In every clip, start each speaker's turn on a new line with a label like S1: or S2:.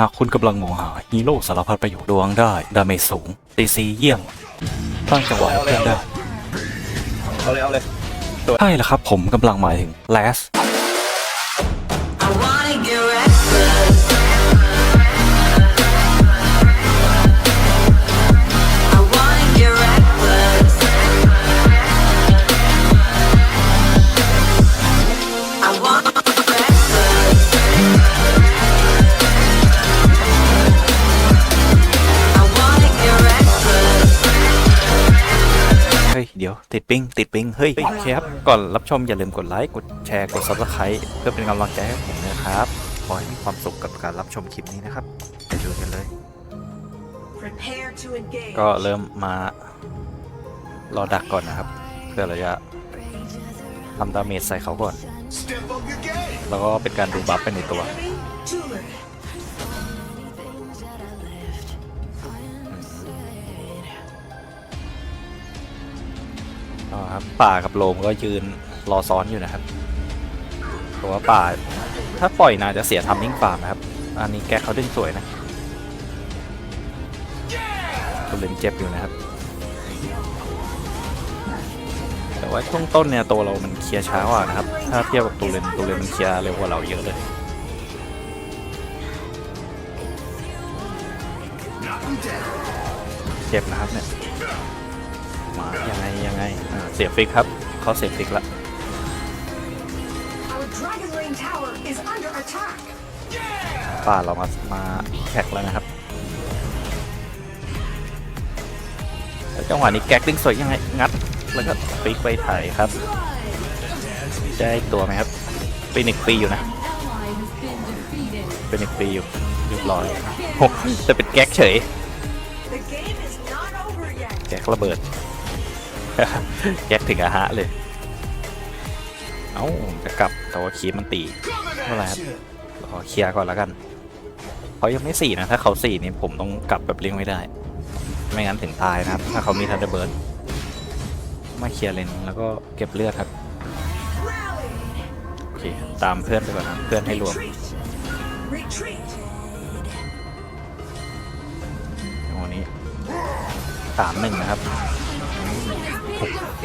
S1: หากคุณกำลังมองหาฮีโร่สารพัดประโยชน์ดวงได้ ดาเมจสูงตีซีเยี่ยมตั้งจังหวะให้เพื่อนได้
S2: เอาเลยเอาเลย
S1: ใช่แล้วครับผมกำลังหมายถึง last ติดปิงติดปิงเฮ้ยโอเคครับก่อนรับชมอย่าลืมกดไลค์กดแชร์กด subscribe เพื่อเป็นกำลังใจให้ผมนะครับขอให้มีความสุขกับการรับชมคลิปนี้นะครับไปดูกันเลย
S3: Prepare to engage.
S1: ก็เริ่มมารอดักก่อนนะครับ เพื่อเราจะทำดาเมจใส่เขาก่อน แล้วก็เป็นการดูบัฟไปในตัว อ๋อครับป่ากับโลมก็ยืนรอซ้อนอยู่นะครับเพราะว่าป่าถ้าปล่อยนาจะเสียทำมิ่งฟานะครับ อันนี้แกเขาดึงสวยนะตุเลนเจ็บอยู่นะครับ แต่ว่าช่วงต้นเนี่ยตัวเรามันเคลียร์ช้ากว่านะครับ ถ้าเทียบกับตูเลนตูเลนมันเคลียร์เร็วกว่าเราเยอะเลยเจ็บนะครับเนี่ย สียฟิกครับเขาเสียฟิกละ
S4: Our Dragon Lane Tower is under attack.
S1: ป่าเรามามาแท็กแล้วนะครับแล้วจังหวะนี้แก๊กดึงสวยยังไงงัด แล้วก็ฟิกไปถ่ายครับได้ตัวไหมครับเป็นอีกปีอยู่นะ เป็นอีกปีอยู่เรียบร้อยโอ้แต่เป็นแก๊กเฉย
S4: The game is not over yet.
S1: แก๊กระเบิด แก๊กถึงอาหะเลย เอ้าจะกลับแต่ว่าคีมันตีเท่าไหร่ครับรอเคลียร์ก่อนแล้วกันเขายังไม่สี่นะ ถ้าเขาสี่นี่ผมต้องกลับแบบเลี้ยงไม่ได้ ไม่งั้นถึงตายนะครับ ถ้าเขามีทันเดอร์เบิร์ดมาเคลียร์เลนแล้วก็เก็บเลือดครับโอเคตามเพื่อนไปก่อนนะเพื่อนให้รวม
S4: Retreat.
S1: วันนี้สามหนึ่งนะครับ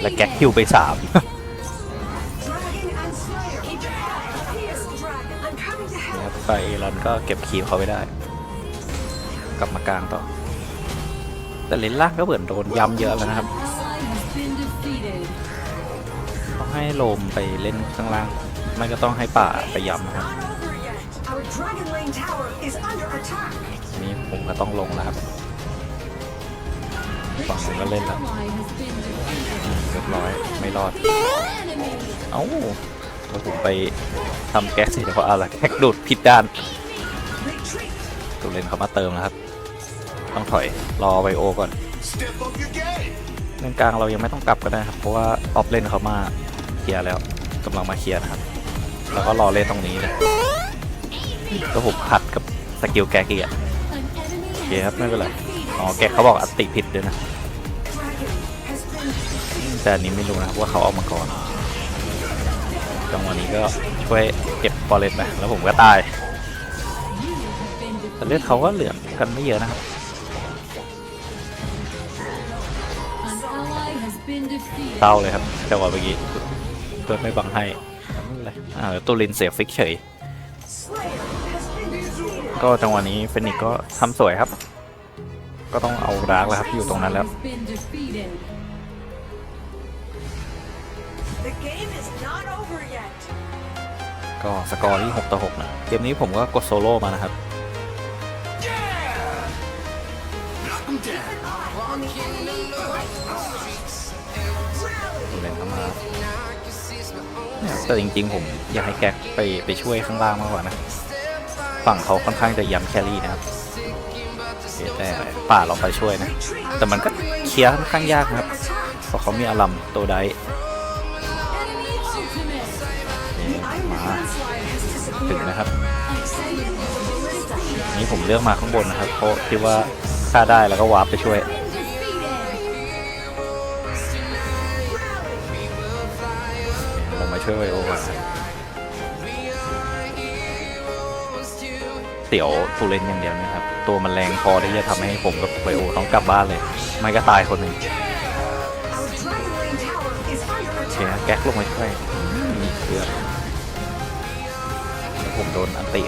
S1: และแก๊กคิวไปสามนะครับไปรันก็เก็บคีบเขาไปได้ กลับมากลางต่อ แต่เลนล่างก็เหมือนโดนย้ำเยอะแล้วนะครับ ต้องให้ลมไปเล่นข้างล่าง ไม่ก็ต้องให้ป่าไปย้ำนะครับนนี้ผมก็ต้องลงแล้วครับฝั่งนู้นก็เล่นแล้วอืมเรีย บร้อยไม่รอด เอ้าแล้วผมไปทำแก๊สสิแต่ว่าอะไรแก๊กดูดผิดด้านตัวเลนเขามาเติมแล้วครับ ต้องถอยรอไวโอก่อนเล่นกลางเรายังไม่ต้องกลับก็ได้ครับ เพราะว่าออฟเลนเขามาเคลียร์แล้วกำลังมาเคลียร์นะครับ แล้วก็รอเล่นตรงนี้เลยก็ผมขัดกับสกิลแก๊กี้อะโอเคครับไม่เป็นไรอ๋อแกเขาบอกอัติผิดด้วยนะ แต่อันนี้ไม่รู้นะว่าเขาเอามาก่อนจังหวะนี้ก็ช่วยเก็บฟอเรสไปแล้วผมก็ตายแต่เลือดเขาก็เหลือกันไม่เยอะนะครับเต้าเลยครับจังหวะเมื่อกี้เพื่อนไม่บังให้ไม่เป็นไรอ่าตัวลินเสียฟิกเฉย ก็จังหวะนี้เฟนิกก็ทำสวยครับ ก็ต้องเอาดาร์กแล้วครับอยู่ตรงนั้นแล้ว ก็สกอร์ที่ 6 ต่อ 6 นะ เกมนี้ผมก็กดโซโล่มานะครับ เล่นเข้ามาเนี่ยแต่จริงๆ ผมอยากให้แก๊กไปไปช่วยข้างล่างมากกว่านะ ฝั่งเขาค่อนข้างจะย้ำแครี่นะครับโอเคแต่ป่าเราไปช่วยนะ แต่มันก็เคลียร์ค่อนข้างยากนะครับ เพราะเขามีอารัมตัวได นี่ผมเลือกมาข้างบนนะครับ เพราะคิดว่าฆ่าได้แล้วก็วาร์ปไปช่วย ผมมาช่วยไวโอก่อนเตี๋ยวตูเลนอย่างเดียวนะครับ ตัวมันแรงพอที่จะทำให้ผมกับไบโอต้องกลับบ้านเลย ไม่ก็ตายคนหนึ่งโอเคนะแก๊กลงไปช่วยมีเกือผมโดนอันติ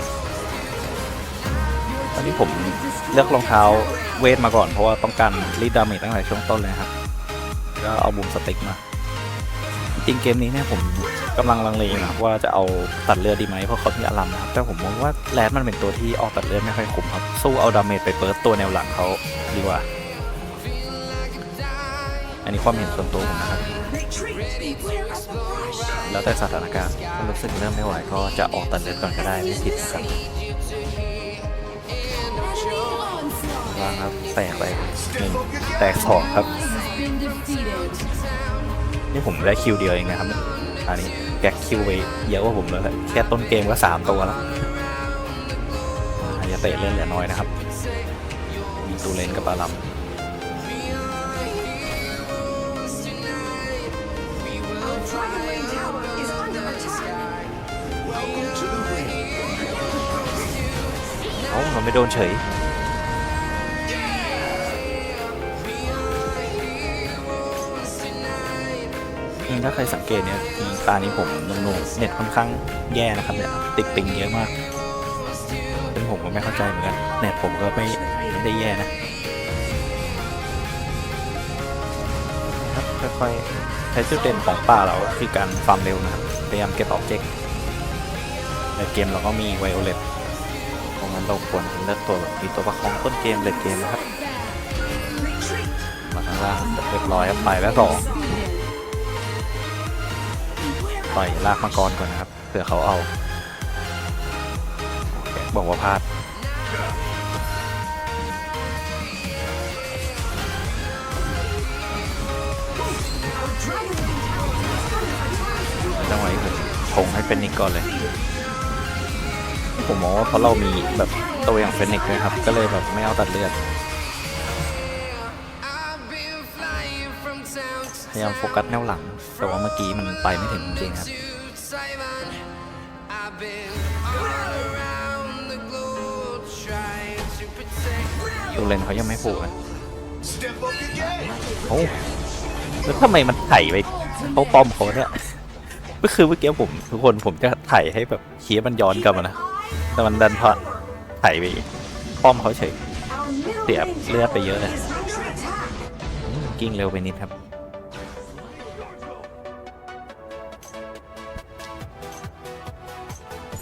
S1: ตอนนี้ผมเลือกรองเท้าเวทมาก่อนเพราะว่าต้องการรีดดาเมจตั้งแต่ช่วงต้นเลยครับ ก็เอาบูมสติ๊กมาจริงเกมนี้เนี่ยผมกำลังลังเลนะครับว่าจะเอาตัดเลือดดีไหมเพราะเขามีอลัมนะครับแต่ผมมองว่าแรดมันเป็นตัวที่ออกตัดเลือดไม่ค่อยคุ้มครับสู้เอาดาเมจไปเปิดตัวแนวหลังเขาดีกว่า อันนี้ความเห็นส่วนตัวผมนะครับแล้วแต่สถานการณ์ถ้ารู้สึกเริ่มไม่ไหวก็จะออกตัดเลือดก่อนก็ได้ไม่ผิดนะครับางครับ แตกไปหนึ่งแตกสองครับ นี่ผมได้คิวเดียวเองนะครับ อันนี้แก๊กคิวไปเยอะกว่าผมเลยแหละแค่ต้นเกมก็สามตัวแล้วอายาเตะเล่นเหลือน้อยนะครับ มีตูเลนกับอารัมเอ้ามันไม่โดนเฉย ถ้าใครสังเกตเนี่ยทีตานี้ผมหนุ่มๆเน็ตค่อนข้างแย่นะครับเนี่ยติดปิงเยอะมากเป็นผมก็ไม่เข้าใจเหมือนกันเน็ตผมก็ไม่ไม่ได้แย่นะครับค่อยๆใช้จุดเด่นของป่าเราคือการฟาร์มเร็วนะครับพยายามเก็บออบเจกต์ในเกมเราก็มีไวโอเลตเพราะงั้นเราควรเลือกตัวแบบมีตัวประคองต้นเกมเลดเกมนะครับมาข้างล่างเรียบร้อยครับไปแล้วสอง ต่อยลากมังกรก่อนนะครับเผื่อเขาเอาแกบอกว่าพลาดจังหวะนี้ผมชงให้เฟนิกก่อนเลย ผมมองว่าเพราะเรามีแบบตัวอย่างเฟนิกซ์ด้วยครับ ก็เลยแบบไม่เอาตัดเลือด ยายามโฟกัสแนวหลัง แต่ว่าเมื่อกี้มันไปไม่ถึงจริงครับดูเลนเขายังไม่ผูกเลย
S2: Step up your game.
S1: โอ้แล้วทำไมมันไถไปเขาป้อมเขาเนี่ยก็คือเมื่อกี้ผมทุกคนผมจะไถให้แบบเคียมันย้อนกลับมานะ แต่มันดันพอไถไปป้อมเขาเฉยเสีย
S4: lane
S1: เลือดไปเยอะเลยกิ้งเร็วไปนิดครับ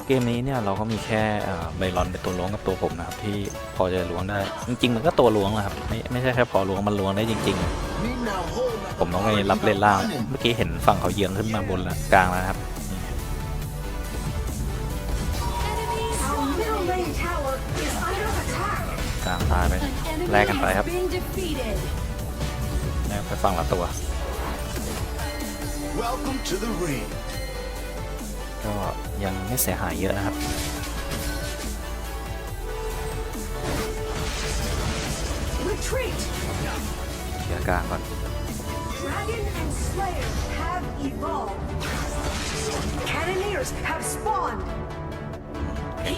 S1: เกมนี้เนี่ยเราก็มีแค่เอ่อไบรอนเป็นตัวล้วงกับตัวผมนะครับที่พอจะล้วงได้ จริง ๆ มันก็ตัวล้วงแหละครับไม่ไม่ใช่แค่พอล้วงมันล้วงได้จริง ๆ ผมต้องไปรับเล่นล่างเมื่อกี้เห็นฝั่งเขาเยื้องขึ้นมาบนแล้วกลางแล้วนะครับ
S4: Our middle lane tower is under attack.
S1: กลางตายไปแลกกันไปครับแลกไปฝั่งละตัว
S2: Welcome to the ring.
S1: ก็ ยังไม่เสียหายเยอะนะครับ
S4: Retreat.
S1: เคลียร์กลางก่อน
S4: Dragon and Slayer have evolved. Cannoneers have spawned.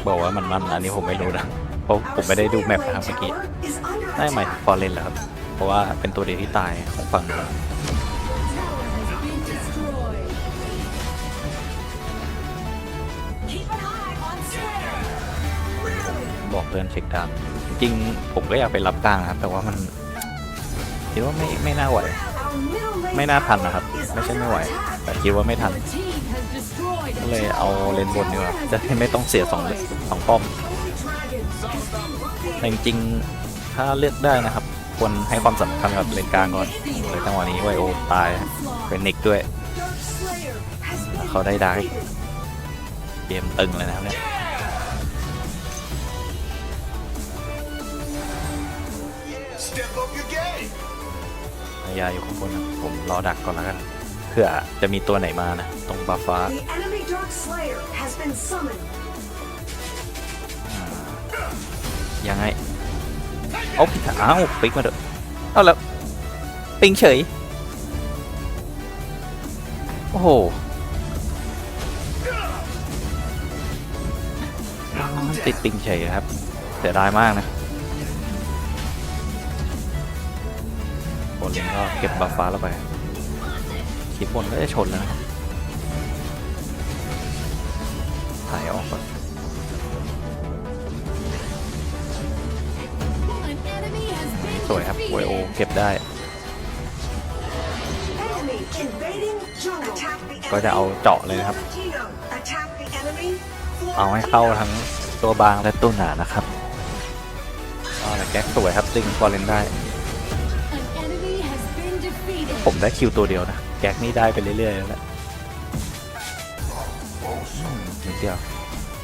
S1: บอกว่ามันมันอันนี้ผมไม่รู้นะเพราะผมไม่ได้ดูแมปนะครับเมื่อกี้
S4: is under
S1: ได้หมาย
S4: attack.
S1: ฟอร์เรนเหรอครับ เพราะว่าเป็นตัวเดียวที่ตายของฝั่ง บอกเพื่อนเช็คดาวน์จริงๆผมก็อยากไปรับกลางนะครับแต่ว่ามันคิดว่าไม่ไม่น่าไหว ไม่น่าทันนะครับ ไม่ใช่ไม่ไหว แต่คิดว่าไม่ทันก็เลยเอาเลนบนดีกว่าจะได้ไม่ต้องเสียสองสองป้อมแต่จริงๆถ้าเลือกได้นะครับ ควรให้ความสำคัญกับเลนกลางก่อนเลยจังหวะนี้ไวโอตายเป็นนิกด้วย เขาได้ได้เกมตึงเลยนะครับเนี่ย
S2: Step up your game.
S1: พยาอยู่ข้างบนนะผมรอดักก่อนแล้วกันเผื่อจะมีตัวไหนมานะ ตรงบัฟฟ้า
S4: The enemy Dark Slayer has been summoned.
S1: ยังไงเอาผิดอ้าวปิกมาเถอะเอาแล้วปิงเฉย โอ้โห
S2: Knock 'em
S1: ติดปิงเฉยครับเสียดายมากนะ นเลนก็เก็บบัฟฟ้าแล้วไปคลิปบนก็จะชนแล้วนะครับถ่ายออกก่อนสวยครับไวยโอเก็บได้ ก็จะเอาเจาะเลยนะครับ เอาให้เข้าทั้งตัวบางและตัวหนานะครับอาละแก๊กสวยครับดึงฟอร์เรนได้ ผมได้คิวตัวเดียวนะ แก๊กนี่ได้ไปเรื่อยๆแล้วแหละอืมนิดเดียว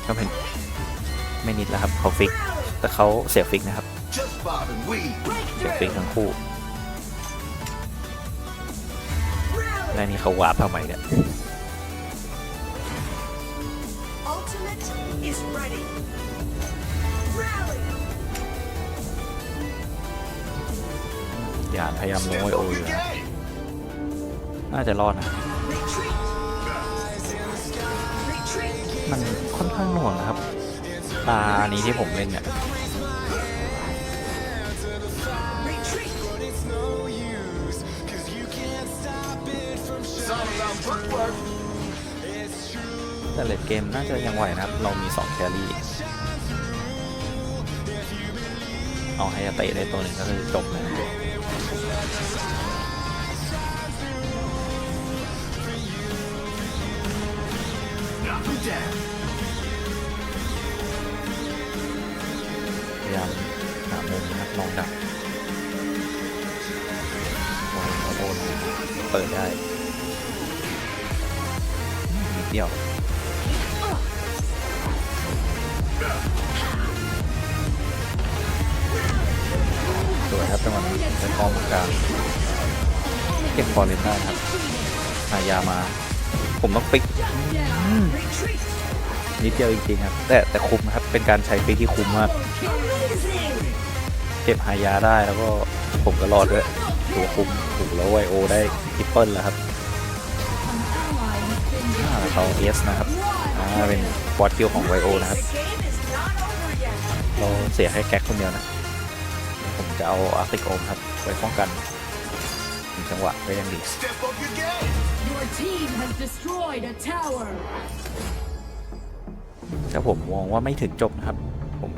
S1: ก็เป็นไม่นิดแล้วครับเขาฟิก แต่เขาเสียฟิกนะครับ
S2: Just bob and weave.
S1: เสียฟิกทั้งคู่และนี่เขาวาร์ปทำไมเนี่ย
S3: Ultimate is ready. Rally.
S1: อย่าพยายามลง
S2: Step
S1: ไวโอ
S2: up
S1: อ
S2: your
S1: ยู่นะ
S2: game.
S1: น่าจะรอดนะ มันค่อนข้างหน่วงนะครับ ตานี้ที่ผมเล่นเนี่ยแต่เลดเกมน่าจะยังไหวนะครับ เรามี 2 แครี่ เอาไฮยาเตะได้ตัวหนึ่งก็คือจบนะ
S2: down.
S1: พยายามหามุมนะครับลองดักมองเขาโดนเปิดได้นิดเดียวสวยครับจังหวะนี้ใช้กองกลางเก็บฟอร์เรนได้นะครับหายามา ผมต้องปิกนิดเดียวจริงๆครับ แต่แต่คุ้มนะครับ เป็นการใช้ฟิกที่คุ้มมากเก็บหายาได้แล้วก็ผมก็รอดด้วยตัวคุ้มถูกแล้วไวโอได้ทิปเปิลแล้วครับ
S5: An ally has been
S1: อ่าเขาเอสนะครับอ่าเป็นควอดคิวของไวโอนะครับ เราเสียแค่แก๊กคนเดียวนะ ผมจะเอาอาร์ติโอมครับไว้ป้องกันจังหวะก็ยังดี
S2: your game.
S5: Your team has destroyed a tower.
S1: แต่ผมมองว่าไม่ถึงจบนะครับ ผม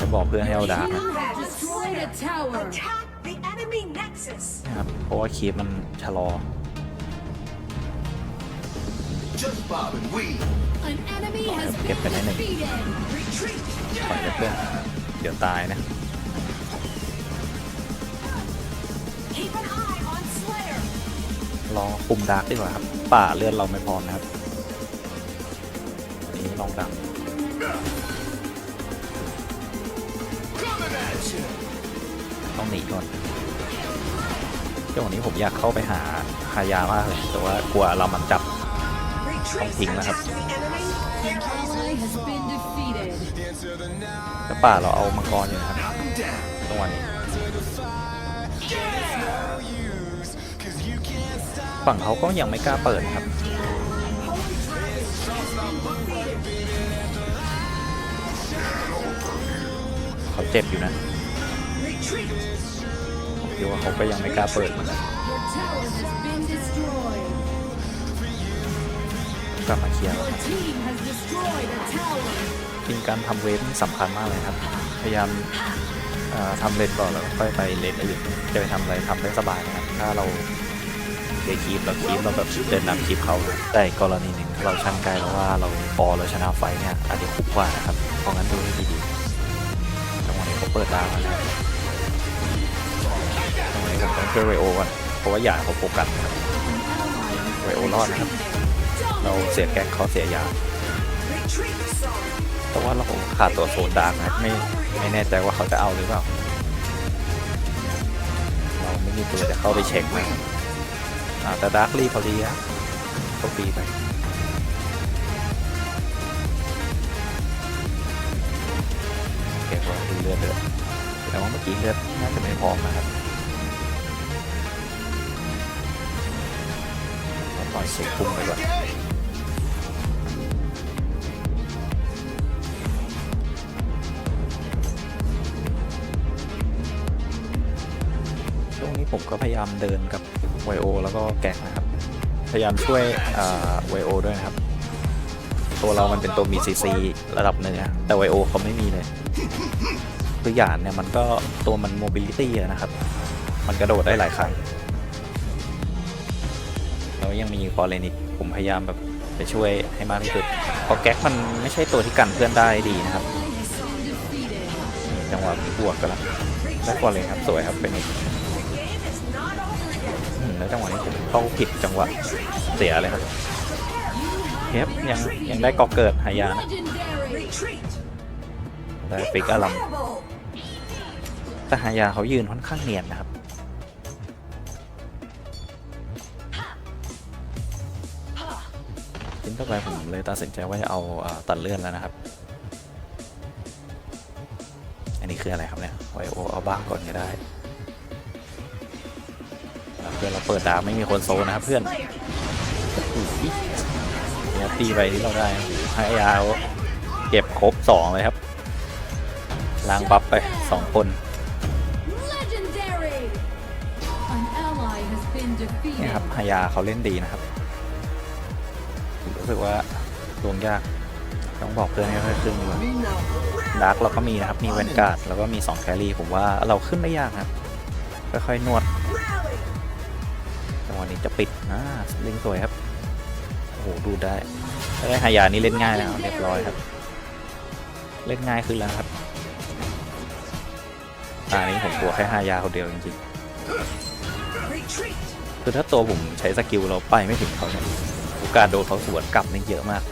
S1: จะบอกเพื่อนให้เอาดาร์กนะ
S5: You have destroyed a tower.
S3: Attack the enemy nexus.
S1: นะครับ เพราะว่าคีปมันชะลอ
S2: Just bob and weave.
S5: An enemy has
S1: Get
S5: been
S1: the enemy.
S5: defeated.
S3: Retreat.
S1: ปล่อยไปเพื่อนเดี๋ยวตายนะ รองคุมดาร์กดีกว่าครับ ป่าเลือดเราไม่พอนะครับวันนี้ลองดัก
S2: Coming at you.
S1: ต้องหนีก่อนเจ้าวันนี้ผมอยากเข้าไปหาฮายามากเลยแต่ว่ากลัวเรามันจับ
S3: Retreat.
S1: Không tính là
S3: Attack the enemy.
S5: An ally has been defeated.
S1: แต่ป่าเราเอามังกรอยู่นะครับตรงวันนี้ ฝั่งเขาก็ยังไม่กล้าเปิดครับเขาเจ็บอยู่นะผมคิดว่าเขาก็ยังไม่กล้าเปิดเหมือนกันกลับมาเคลียร์แล้ว
S5: Your
S1: ครับ
S5: team has destroyed a tower.
S1: จริงการทำเวฟสำคัญมากเลยครับ พยายามทำเลนก่อนแล้วค่อยไปเลนอื่นจะไปทำอะไรทำได้สบายนะครับ ถ้าเรา เดคีปเราคีปเราแบบเดินนำคีปเขาแต่กรณีหนึ่งเราชั่งใจแล้วว่าเราพอเราชนะไฟท์เนี่ยอาจจะคุ้มกว่านะครับเพราะงั้นดูให้ดีๆจังหวะนี้เขาเปิดดาวแล้วจังหวะนี้ผมต้องช่วยไวโอก่อนเพราะว่าอย่าเขาโฟกัสนะครับ
S5: An ally has
S1: Wait, hold on.
S5: been defeated.
S1: เราเสียแก๊กเขาเสียยาแต่ว่าเราขาดตัวโซนดาร์กนะไม่ไม่แน่ใจว่าเขาจะเอาหรือเปล่าเราไม่มีตัวจะเข้าไปเช็คนะ อ่าแต่ดาร์คลีเขาดีครับเขาปีไปเก็บไว้เรื่อยเลยแต่ว่าเมื่อกี้เลือดน่าจะไม่พอนะครับปล่อยเสกพุ่งไปก่อน
S2: ช่วงนี้
S1: ผมก็พยายามเดินกับ ไวโอแล้วก็แกกนะครับ พยายามช่วยไวโอด้วยนะครับ ตัวเรามันเป็นตัวมีซีซีระดับหนึ่งอะแต่ไวโอเขาไม่มีเลยคือหยาดเนี่ยมันก็ตัวมันโมบิลิตี้นะครับ มันกระโดดได้หลายครั้งแล้วยังมีฟอร์เรนิกผมพยายามแบบไปช่วยให้มากที่สุดเพราะแก๊กมันไม่ใช่ตัวที่กันเพื่อนได้ดีนะครับจังหวะบวกกันละได้ฟอร์เรนครับสวยครับเป็นอีก แล้วจังหวะนี้ผมเข้าผิดจังหวะเสียเลยครับเทปยังยังได้กอเกิดหายานะได้ฟิกอารัมแต่หายาเขายืนค่อนข้างเนียนนะครับชิ้นต่อไปผมเลยตัดสินใจว่าจะเอาตัดเลื่อนแล้วนะครับ อันนี้คืออะไรครับเนี่ยไวโอเอาบ้างก่อนก็ได้ พื่อนเราเปิดดาบไม่มีคนโซนนะครับเพื่อน
S4: Slayer.
S1: เนี่ยตีไปที่เราได้ให้ยาวเก็บครบสองเลยครับล้างบัฟไปสองคน
S5: Legendary. An ally has been
S1: เนี่ย
S5: defeated.
S1: ครับฮายาเขาเล่นดีนะครับผมรู้สึกว่าลงยากต้องบอกเพื่อนให้ค่อยๆขึ้นดีกว่าดาร์กเราก็มีนะครับ มีแวนการ์ดแล้วก็มี 2 แครี่ผมว่าเราขึ้นไม่ยากครับ ค่อยๆนวด
S4: Rally.
S1: จังห วะนี้จะปิดนะลิงสวยครับ โอ้โห ดูได้ได้ฮายานี่เล่นง่ายแล้วเรียบร้อยครับ เล่นง่ายขึ้นแล้วครับตานี้ผมกลัวแค่ฮายาคนเดียวจริงๆ คือถ้าตัวผมใช้สกิลเราไปไม่ถึงเขาเนี่ยโอกาสโดนเขาสวนกลับนี่เยอะมาก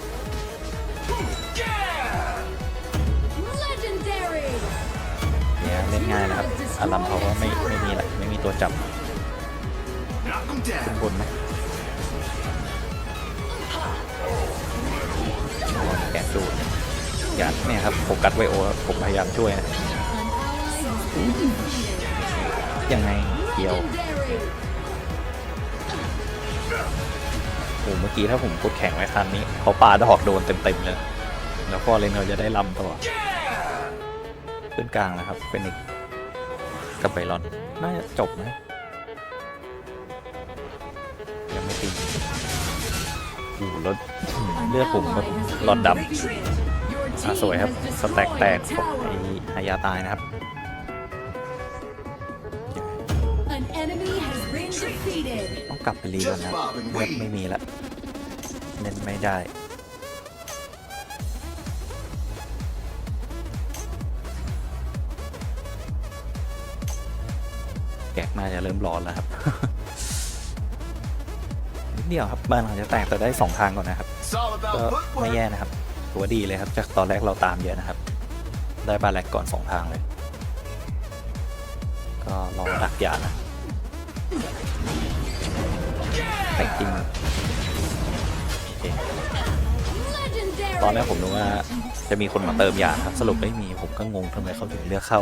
S1: เนี่ยเล่นง่ายนะครับอารัมเขาก็ไม่ไม่มีแหละไม่มีตัวจับ ข้างบนไหมแกะดูดยัดเนี่ยครับผมกัดไวโอผมพยายามช่วยนะยังไงเกี่ยวโอ้เมื่อกี้ถ้าผมกดแข่งไว้คันนี้เขาปาดอกโดนเต็มๆเลยแล้วพอเลนเขาจะได้ลำต่อขึ้นกลางนะครับเป็นอีกกับไบรอนน่าจะจบนะ อ้โหแล้วอืมเลือดผมแบบหลอดดำ
S4: Retreat.
S5: Your
S1: อะ
S5: team
S1: สวยครับ
S5: has
S1: สแต็ก
S5: destroyed
S1: แตก
S5: a
S1: ผม
S5: tower.
S1: ไอ้ฮายาตายนะครับ
S5: An enemy has been defeated.
S1: ต้องกลับไปรีก่อนนะเลือดไม่มีละเล่นไม่ได้แกกน่าจะเริ่มร้อนแล้วครับนิด เดียวครับบ้านเราจะแตกแต่ได้สองทางก่อนนะครับก็ไม่แย่นะครับถือว่าดีเลยครับ จากตอนแรกเราตามเยอะนะครับ ได้บาแลกก่อนสองทางเลย ก็รองดักยานะแต่จริงอตอนแรกผมนึกว่าจะมีคนมาเติมยาครับ สรุปไม่มีผมก็งงทำไมเขาถึงเลือกเข้า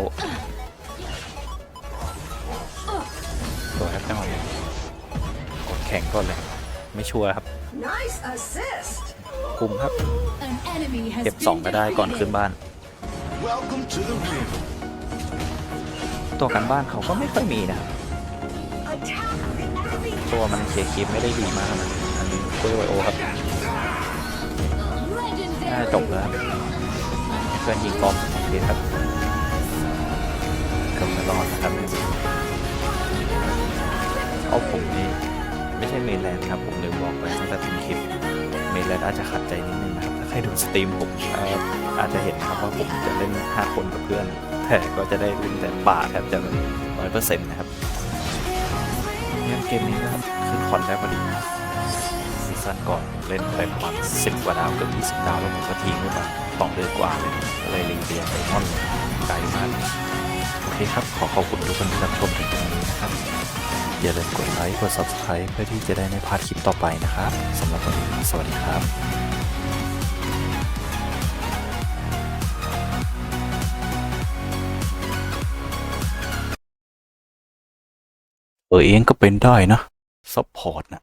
S1: ตัวครับจังหวะนี้กดแข่งก่อนเลย ไม่ชัวร์ครับ
S4: Nice assist.
S1: คุมครับ
S5: An enemy has
S1: เก็บ
S5: been
S1: สองก็ได้ก่อนขึ้น
S5: defeated.
S1: บ้าน
S2: Welcome to the ring.
S1: ตัวกันบ้านเขาก็ไม่ค่อยมีนะครับ
S4: Attack the enemy.
S1: ตัวมันเคลียร์คลิปไม่ได้ดีมากนะอันนี้คุยไวโอครับน่า
S5: Legendary.
S1: จบแล้วครับเพื่อนยิงป้อมโอเคครับเกือบไม่รอดนะครับเอาผมนี่ ไม่ใช่เมนแลนด์ครับ ผมเลืมบอกไปตั้งแต่ต้นคลิป เมนแลนด์อาจจะขัดใจนิดนึงนะครับถ้าใครดูสตรีมผมอาจจะเห็นครับว่าผมจะเล่น 5 คนกับเพื่อน แต่ก็จะได้เล่นแต่ป่าแทบจะร้อยเปอร์เซ็นต์นะครับเนี่ยเกมนี้นะครับขึ้นคอนได้พอดีซีซั่นก่อนเล่นไปประมาณ10 กว่าดาวเกือบ20 ดาวแล้วผมก็ทิ้งไว้บ้างสองเดือนกว่าเลยก็เลยรีเรียนไปมอนไกลมากโอเคครับ ขอขอบคุณทุกคนที่รับชมถึงตรงนี้นะครับ อย่าลืมกดไลค์กด subscribe เพื่อที่จะได้ไม่พลาดคลิปต่อไปนะครับสำหรับวันนี้สวัสดีครับเออเองก็เป็นได้นะซัพพอร์ตนะ